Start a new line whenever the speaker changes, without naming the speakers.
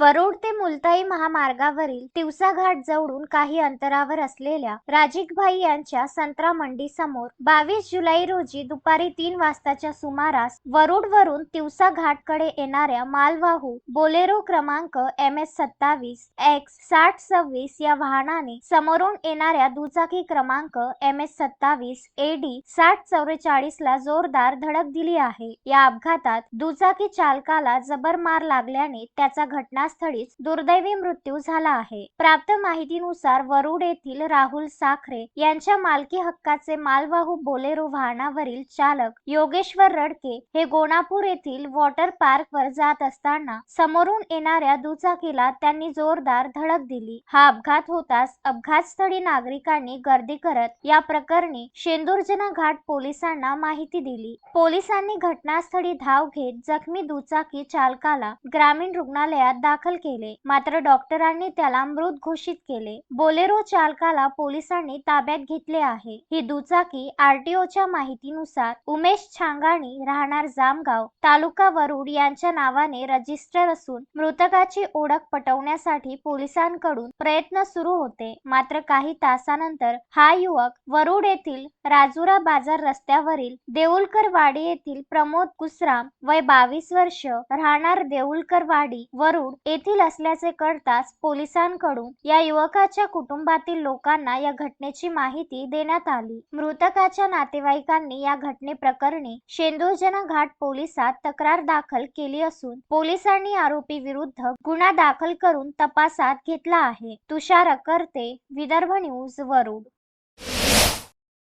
वरुड ते मुलताई महामार्गावरील तिवसाघाट जवळून काही अंतरावर असलेल्या राजिकभाई यांच्या संत्रा मंडी समोर बावीस जुलै रोजी दुपारी तीन वाजताच्या सुमारास वरुड वरून घाटकडे येणाऱ्या मालवाहू बोलेरो क्रमांक एम एस सत्तावीस एक्स साठ सव्वीस या वाहनाने समोरून येणाऱ्या दुचाकी क्रमांक एम एस सत्तावीस ए डी साठ चौवेचाळीस ला जोरदार धडक दिली आहे. या अपघातात दुचाकी चालकाला जबर मार लागल्याने त्याचा घटनास्थळीच दुर्दैवी मृत्यू झाला आहे. प्राप्त माहितीनुसार वरुड येथील राहुल साखरे यांच्या मालकी हक्काचे मालवाहू बोलेरो वाहनावरील चालक योगेश्वर रडके हे गोणापूर येथील वॉटर पार्क वर जात असताना समोरून येणाऱ्या दुचाकीला त्यांनी जोरदार धडक दिली. हा अपघात होताच अपघातस्थळी नागरिकांनी गर्दी करत या प्रकरणी शेंदूरजना घाट पोलिसांना माहिती दिली. पोलिसांनी घटनास्थळी धाव घेत जखमी दुचाकी चालकाला ग्रामीण रुग्णालयात दाखल केले. मात्र डॉक्टरांनी त्याला मृत घोषित केले. बोलेरो चालकाला पोलिसांनी ताब्यात घेतले आहे. ही दुचाकी आरटीओच्या माहितीनुसार उमेश छांगाणी राहणार जामगाव तालुका वरुड यांच्या नावाने रजिस्टर असून मृतकाची ओळख पटवण्यासाठी पोलिसांकडून प्रयत्न सुरू होते. मात्र काही तासानंतर हा युवक वरुड येथील राजुरा बाजार रस्त्यावरील देऊलकर वाडी येथील प्रमोद कुसराम वय बावीस वर्ष राहणार देऊलकर वाडी वरुड येथील असल्याचे कळताच पोलिसांकडून या युवकाच्या कुटुंबातील लोकांना या घटनेची माहिती देण्यात आली. मृतकाच्या नातेवाईकांनी या घटनेप्रकरणी शेंदुरजना घाट पोलिसात तक्रार दाखल केली असून पोलिसांनी आरोपी विरुद्ध गुन्हा दाखल करून तपासात घेतला आहे. तुषार अकर्ते विदर्भ न्यूज वरुड.